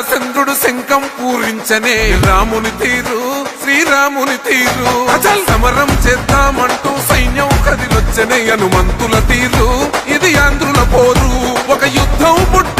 జరాసంధుడు శంఖం పూరించనే. రాముని తీరు శ్రీరాముని తీరు. అజల్ సమరం చేద్దామంటూ సైన్యం కదిలొచ్చనే. హనుమంతుల తీరు ఇది ఆంధ్రుల పోరు. ఒక యుద్ధం పుట్టి